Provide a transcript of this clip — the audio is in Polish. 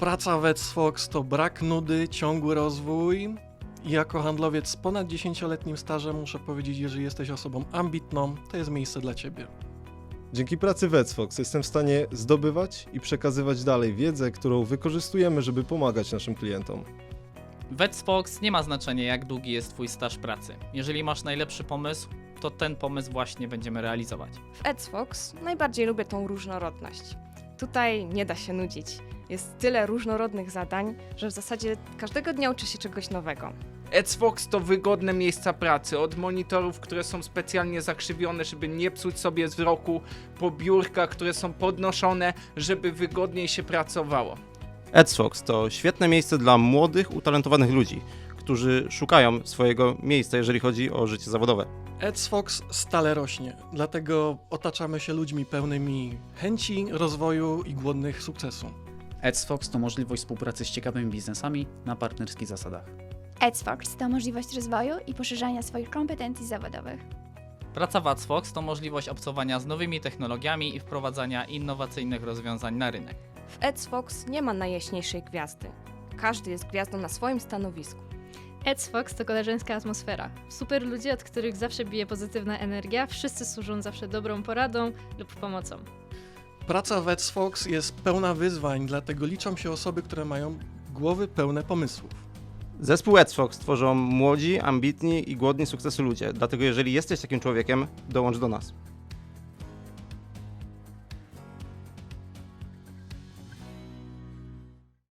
Praca w Fox to brak nudy, ciągły rozwój. I jako handlowiec z ponad 10-letnim stażem muszę powiedzieć, jeżeli jesteś osobą ambitną, to jest miejsce dla ciebie. Dzięki pracy w Edsfox jestem w stanie zdobywać i przekazywać dalej wiedzę, którą wykorzystujemy, żeby pomagać naszym klientom. W Edsfox nie ma znaczenia, jak długi jest Twój staż pracy. Jeżeli masz najlepszy pomysł, to ten pomysł właśnie będziemy realizować. W Edsfox najbardziej lubię tą różnorodność. Tutaj nie da się nudzić. Jest tyle różnorodnych zadań, że w zasadzie każdego dnia uczy się czegoś nowego. Edsfox to wygodne miejsca pracy, od monitorów, które są specjalnie zakrzywione, żeby nie psuć sobie wzroku, po biurka, które są podnoszone, żeby wygodniej się pracowało. Edsfox to świetne miejsce dla młodych, utalentowanych ludzi, którzy szukają swojego miejsca, jeżeli chodzi o życie zawodowe. Fox stale rośnie, dlatego otaczamy się ludźmi pełnymi chęci, rozwoju i głodnych sukcesu. Edsfox to możliwość współpracy z ciekawymi biznesami na partnerskich zasadach. Edsfox to możliwość rozwoju i poszerzania swoich kompetencji zawodowych. Praca w Edsfox to możliwość obcowania z nowymi technologiami i wprowadzania innowacyjnych rozwiązań na rynek. W Edsfox nie ma najjaśniejszej gwiazdy. Każdy jest gwiazdą na swoim stanowisku. Edsfox to koleżeńska atmosfera. Super ludzie, od których zawsze bije pozytywna energia, wszyscy służą zawsze dobrą poradą lub pomocą. Praca w Fox jest pełna wyzwań, dlatego liczą się osoby, które mają głowy pełne pomysłów. Zespół Edsfox tworzą młodzi, ambitni i głodni sukcesu ludzie, dlatego jeżeli jesteś takim człowiekiem, dołącz do nas.